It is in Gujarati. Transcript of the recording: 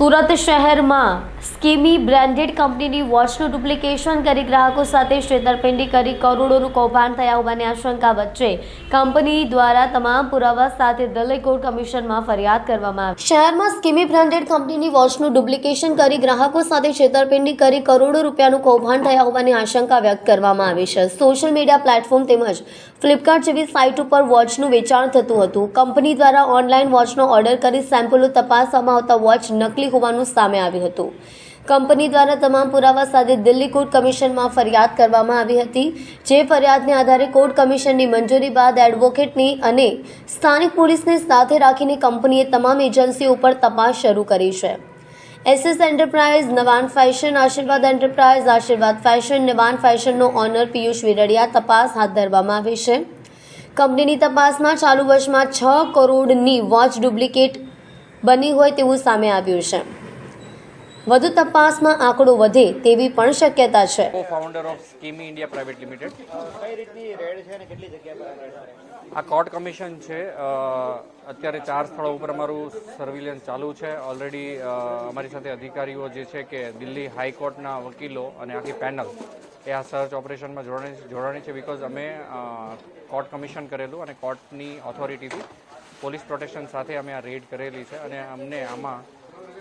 સુરત શહેરમાં સ્કીમી બ્રાન્ડેડ કંપનીની વોચનું ડુપ્લિકેશન કરી ગ્રાહકો સાથે છેતરપિંડી કરી કરોડોનું કૌભાંડ થયા હોવાની આશંકા વચ્ચે કંપની દ્વારા તમામ પુરાવા સાથે દિલ્હી કોર્ટ કમિશનમાં ફરિયાદ કરવામાં આવી. શહેરમાં સ્કીમી બ્રાન્ડેડ કંપનીની વોચનું ડુપ્લિકેશન કરી ગ્રાહકો સાથે છેતરપિંડી કરી કરોડો રૂપિયાનું કૌભાંડ થયા હોવાની આશંકા વ્યક્ત કરવામાં આવી છે. સોશિયલ મીડિયા પ્લેટફોર્મ તેમજ ફ્લિપકાર્ટ જેવી સાઇટ ઉપર વોચનું વેચાણ થતું હતું. કંપની દ્વારા ઓનલાઈન વોચનો ઓર્ડર કરી સેમ્પલો તપાસવામાં આવતા વોચ નકલી હોવાનું સામે આવ્યું હતું. કંપની દ્વારા તમામ પુરાવા સાથે દિલ્હી કોર્ટ કમિશનમાં ફરિયાદ કરવામાં આવી હતી, જે ફરિયાદને આધારે કોર્ટ કમિશનની મંજૂરી બાદ એડવોકેટની અને સ્થાનિક પોલીસને સાથે રાખીને કંપનીએ તમામ એજન્સીઓ ઉપર તપાસ શરૂ કરી છે. S S enterprise Navan fashion Ashirwad enterprise Ashirwad fashion Navan ફેશનનો owner Piyush Viradiya તપાસ હાથ ધરવામાં આવી છે. કંપનીની તપાસમાં ચાલુ વર્ષમાં છ કરોડની વોચ ડુપ્લિકેટ બની હોય તેવું સામે આવ્યું છે. વધુ તપાસમાં આંકડો વધે તેવી પણ શક્યતા છે. Founder of Skimmy India private limited કઈ રીતની રેડ છે અને કેટલી જગ્યા આ કોર્ટ કમિશન છે. અત્યારે ચાર સ્થળો ઉપર અમારું સર્વિલન્સ ચાલુ છે. ઓલરેડી અમારી સાથે અધિકારીઓ જે છે કે દિલ્હી હાઈકોર્ટના વકીલો અને આખી પેનલ એ આ સર્ચ ઓપરેશનમાં જોડાણી જોડાણી છે બિકોઝ અમે કોર્ટ કમિશન કરેલું અને કોર્ટની ઓથોરિટીથી પોલીસ પ્રોટેક્શન સાથે અમે આ રેડ કરેલી છે અને અમને આમાં